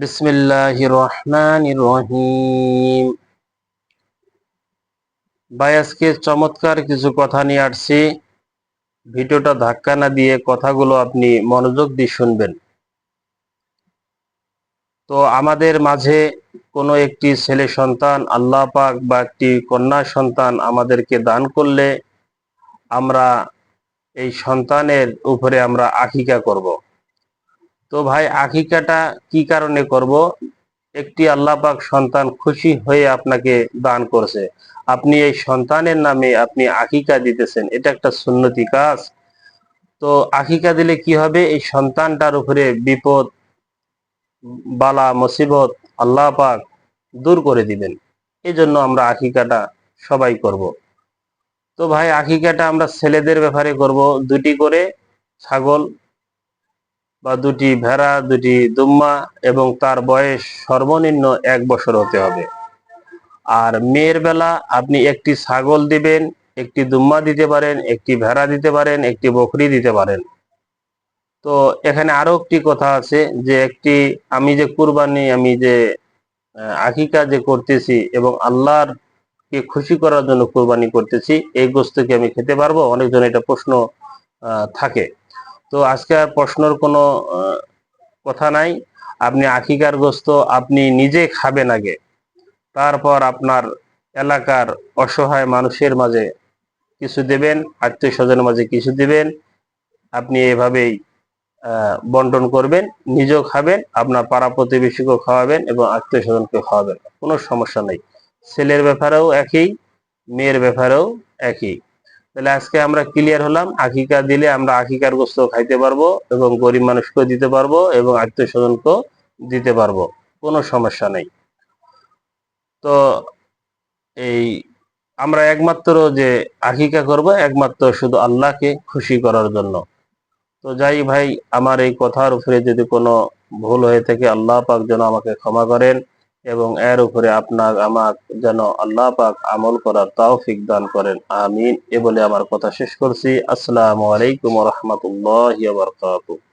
বিসমিল্লাহ রহমান রহিম ভাই আজকে চমৎকার কিছু কথা নিয়ে আসছি। ভিডিওটা ধাক্কা না দিয়ে কথাগুলো আপনি মনোযোগ দিয়ে শুনবেন। তো আমাদের মাঝে কোনো একটি ছেলে সন্তান, আল্লাহ পাক বা একটি কন্যা সন্তান আমাদেরকে দান করলে আমরা এই সন্তানের উপরে আমরা আকিকা করব। তো ভাই আকিকাটা কি কারণে করব? একটি আল্লাহ পাক সন্তান খুশি হয়ে আপনাকে দান করছে। আপনি এই সন্তানের নামে আপনি আকিকা দিতেছেন, এটা একটা সুন্নতি কাজ। তো আকিকা দিলে কি হবে? এই সন্তানটার উপরে বিপদ, বালা, মুসিবত আল্লাহ পাক দূর করে দিবেন। এই জন্য আমরা আকিকাটা সবাই করব। তো ভাই আকিকাটা আমরা ছেলেদের ব্যাপারে করব। দুটি করে ছাগল বা দুটি ভেড়া, দুটি দুম্মা এবং তার বয়স সর্বনিম্ন এক বছর হতে হবে। আর মেয়ের বেলা আপনি একটি ছাগল দিবেন, একটি দুম্মা দিতে পারেন, একটি ভেড়া দিতে পারেন, একটি বকরি দিতে পারেন। তো এখানে আরও একটি কথা আছে যে একটি, আমি যে কুরবানি, আমি যে আকিকা যে করতেছি এবং আল্লাহর কে খুশি করার জন্য কোরবানি করতেছি, এই গোস্ত কি আমি খেতে পারব? অনেকজন এটা প্রশ্ন থাকে। তো আজকে আর প্রশ্নর কোনো কথা নাই। আপনি আকিকার গোস্ত আপনি নিজে খাবেন আগে। তারপর আপনার এলাকার অসহায় মানুষের মাঝে কিছু দেবেন আত্মীয় স্বজনের মাঝে কিছু দেবেন। আপনি এভাবেই বন্টন করবেন, নিজেও খাবেন, আপনার পাড়া প্রতিবেশীকেও খাওয়াবেন এবং আত্মীয় স্বজনকে খাওয়াবেন। কোনো সমস্যা নেই। ছেলের ব্যাপারেও একই, মেয়ের ব্যাপারেও একই। তাহলে আজকে আমরা ক্লিয়ার হলাম। আকিকা দিলে আমরা আকিকার গোস্ত খাইতে পারব এবং গরিব মানুষকেও দিতে পারব এবং আত্মীয় স্বজনকেও দিতে পারব। কোনো সমস্যা নেই। তো এই আমরা একমাত্র যে আকিকা করব, একমাত্র শুধু আল্লাহকে খুশি করার জন্য। তো যাই ভাই, আমার এই কথার উপরে যদি কোনো ভুল হয়ে থাকে, আল্লাহ পাক যেন আমাকে ক্ষমা করেন। এবং এর উপরে আপনার আমার যেন আল্লাহ পাক আমল করার তৌফিক দান করেন। আমিন। এ বলে আমার কথা শেষ করছি। আসসালামু আলাইকুম রহমতুল্লাহ বারকাতুহ।